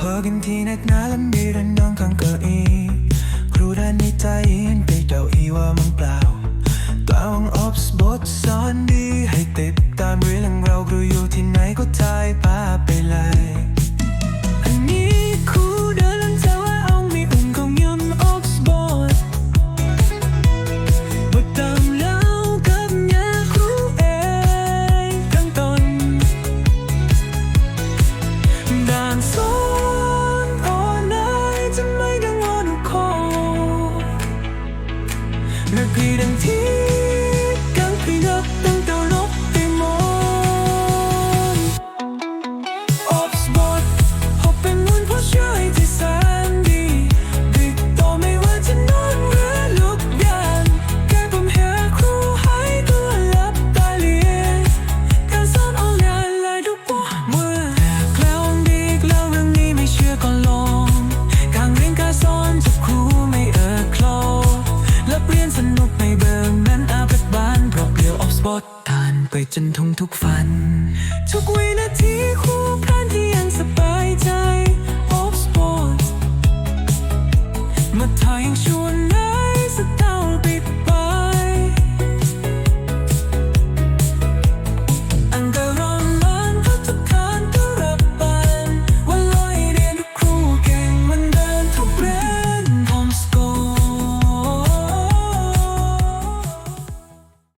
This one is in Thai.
Pag hindi nagnalandiran ng kangkain. 一点。 นุกในเดิมนั้นอาบัดบานเพราะเปลี่ยวออฟสปอตทานไปจนทุ่งทุกฝัน ทุกวินาทีคู่พรันที่ยังสบายใจออฟสปอตมาทายยังชวน